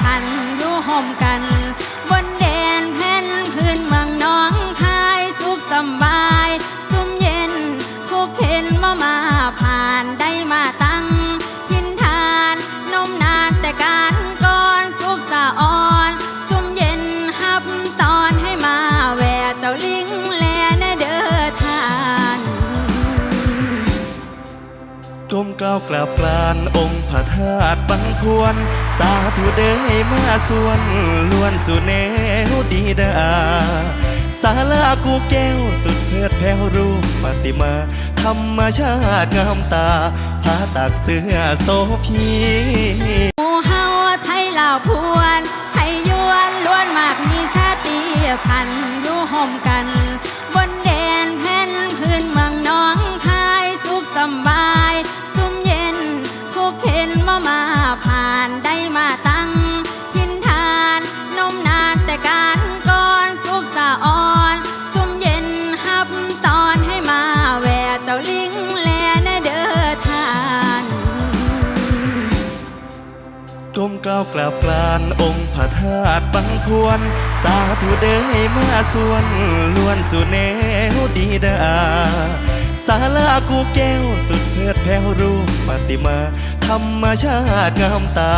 พันอยู่ห่มกันบนเด ก้มกล่าวกราบกรานองค์พระธาตุบังพวน สาธุเด้ให้มาส่วนล้วนสู่แนวดีดา สาลากูแก้วสุดเพิดแผ่วรูปปฏิมา ธรรมชาติงามตาผ้าตักเสื้อโซพีหมู่เฮาไทยลาวพวน ไทยยวนล้วนมากมีชาติพันธุ์อยู่ห่มกัน บน มกล่าวกล่าวกลานองค์พระธาตุบังพวน สาธุเด้ให้มาส่วนล้วนสู่แนวดีดาสาลากูแก้วสุดเพิดแผ่รูปปฏิมา ธรรมชาติงามตา